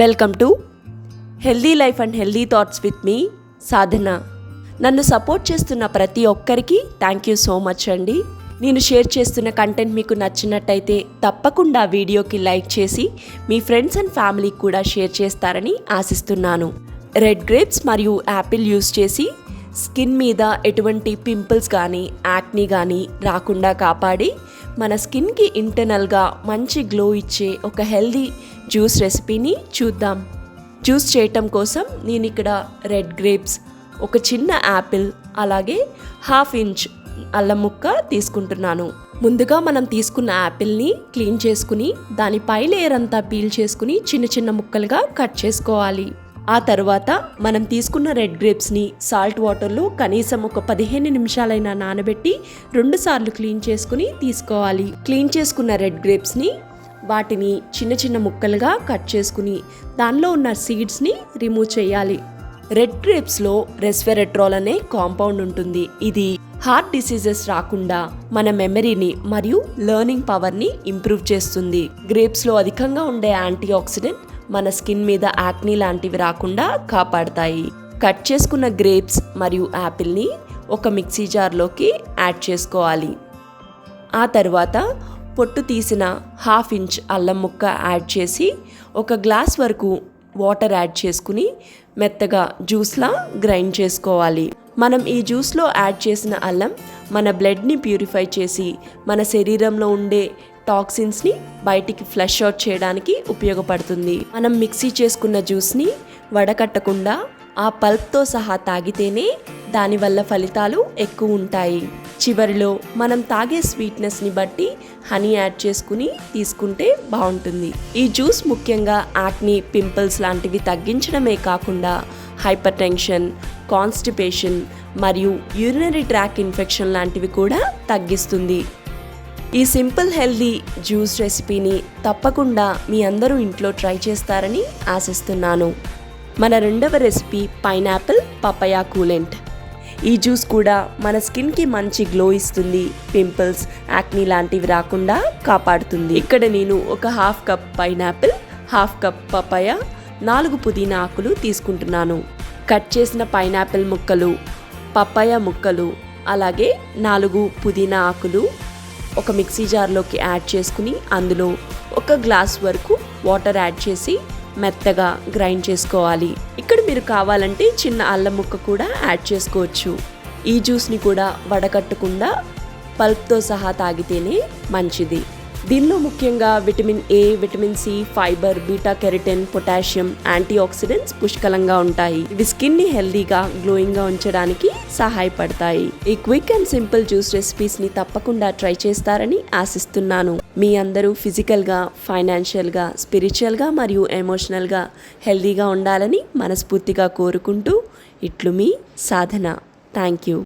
Welcome to healthy life and healthy thoughts with me Sadhana నన్ను support చేస్తున్న ప్రతి ఒక్కరికి థ్యాంక్ యూ సో మచ్ అండి. నేను షేర్ చేస్తున్న కంటెంట్ మీకు నచ్చినట్టయితే తప్పకుండా వీడియోకి లైక్ చేసి మీ ఫ్రెండ్స్ అండ్ ఫ్యామిలీకి కూడా షేర్ చేస్తారని ఆశిస్తున్నాను. రెడ్ గ్రేప్స్ మరియు యాపిల్ యూస్ చేసి స్కిన్ మీద ఎటువంటి పింపుల్స్ కానీ యాక్ని కానీ రాకుండా కాపాడి మన స్కిన్కి ఇంటర్నల్గా మంచి గ్లో ఇచ్చే ఒక హెల్దీ జ్యూస్ రెసిపీని చూద్దాం. జ్యూస్ చేయటం కోసం నేను ఇక్కడ రెడ్ గ్రేప్స్ ఒక చిన్న యాపిల్ అలాగే హాఫ్ ఇంచ్ అల్లం ముక్క తీసుకుంటున్నాను. ముందుగా మనం తీసుకున్న యాపిల్ని క్లీన్ చేసుకుని దాని పై లేయర్ అంతా పీల్ చేసుకుని చిన్న చిన్న ముక్కలుగా కట్ చేసుకోవాలి. ఆ తర్వాత మనం తీసుకున్న రెడ్ గ్రేప్స్ని సాల్ట్ వాటర్లో కనీసం ఒక పదిహేను నిమిషాలైనా నానబెట్టి రెండు సార్లు క్లీన్ చేసుకుని తీసుకోవాలి. క్లీన్ చేసుకున్న రెడ్ గ్రేప్స్ని వాటిని చిన్న చిన్న ముక్కలుగా కట్ చేసుకుని దానిలో ఉన్న సీడ్స్ని రిమూవ్ చేయాలి. రెడ్ గ్రేప్స్లో రెస్వెరెట్రాల్ అనే కాంపౌండ్ ఉంటుంది. ఇది హార్ట్ డిసీజెస్ రాకుండా మన మెమరీని మరియు లెర్నింగ్ పవర్ని ఇంప్రూవ్ చేస్తుంది. గ్రేప్స్లో అధికంగా ఉండే యాంటీ ఆక్సిడెంట్ మన స్కిన్ మీద యాక్నీ లాంటివి రాకుండా కాపాడతాయి. కట్ చేసుకున్న గ్రేప్స్ మరియు యాపిల్ని ఒక మిక్సీ జార్లోకి యాడ్ చేసుకోవాలి. ఆ తర్వాత పొట్టు తీసిన హాఫ్ ఇంచ్ అల్లం ముక్క యాడ్ చేసి ఒక గ్లాస్ వరకు వాటర్ యాడ్ చేసుకుని మెత్తగా జ్యూస్లా గ్రైండ్ చేసుకోవాలి. మనం ఈ జ్యూస్లో యాడ్ చేసిన అల్లం మన బ్లడ్ని ప్యూరిఫై చేసి మన శరీరంలో ఉండే టాక్సిన్స్ని బయటికి ఫ్లష్ అవుట్ చేయడానికి ఉపయోగపడుతుంది. మనం మిక్సీ చేసుకున్న జ్యూస్ని వడకట్టకుండా ఆ పల్ప్తో సహా తాగితేనే దానివల్ల ఫలితాలు ఎక్కువ ఉంటాయి. చివరిలో మనం తాగే స్వీట్నెస్ని బట్టి హనీ యాడ్ చేసుకుని తీసుకుంటే బాగుంటుంది. ఈ జ్యూస్ ముఖ్యంగా యాక్ని పింపుల్స్ లాంటివి తగ్గించడమే కాకుండా హైపర్ టెన్షన్ కాన్స్టిపేషన్ మరియు యూరినరీ ట్రాక్ ఇన్ఫెక్షన్ లాంటివి కూడా తగ్గిస్తుంది. ఈ సింపుల్ హెల్దీ జ్యూస్ రెసిపీని తప్పకుండా మీ అందరూ ఇంట్లో ట్రై చేస్తారని ఆశిస్తున్నాను. మన రెండవ రెసిపీ పైనాపిల్ పపయా కూలెంట్. ఈ జ్యూస్ కూడా మన స్కిన్కి మంచి గ్లో ఇస్తుంది పింపుల్స్ యాక్నీ లాంటివి రాకుండా కాపాడుతుంది. ఇక్కడ నేను ఒక half cup pineapple half cup papaya నాలుగు పుదీనా ఆకులు తీసుకుంటున్నాను. కట్ చేసిన పైనాపిల్ ముక్కలు పపాయ ముక్కలు అలాగే నాలుగు పుదీనా ఆకులు ఒక మిక్సీ జార్లోకి యాడ్ చేసుకుని అందులో ఒక గ్లాస్ వరకు వాటర్ యాడ్ చేసి మెత్తగా గ్రైండ్ చేసుకోవాలి. ఇక్కడ మీరు కావాలంటే చిన్న అల్లం ముక్క కూడా యాడ్ చేసుకోవచ్చు. ఈ జ్యూస్ని కూడా వడకట్టకుండా పల్ప్తో సహా తాగితేనే మంచిది. దీనిలో ముఖ్యంగా vitamin A vitamin C fibre beta carotene potassium antioxidants పుష్కలంగా ఉంటాయి. ఇవి స్కిన్ని హెల్దీగా గ్లోయింగ్గా ఉంచడానికి సహాయపడతాయి. ఈ క్విక్ అండ్ సింపుల్ జ్యూస్ రెసిపీస్ని తప్పకుండా ట్రై చేస్తారని ఆశిస్తున్నాను. మీ అందరూ ఫిజికల్గా ఫైనాన్షియల్గా స్పిరిచువల్గా మరియు ఎమోషనల్గా హెల్దీగా ఉండాలని మనస్ఫూర్తిగా కోరుకుంటూ ఇట్లు మీ సాధన. Thank you.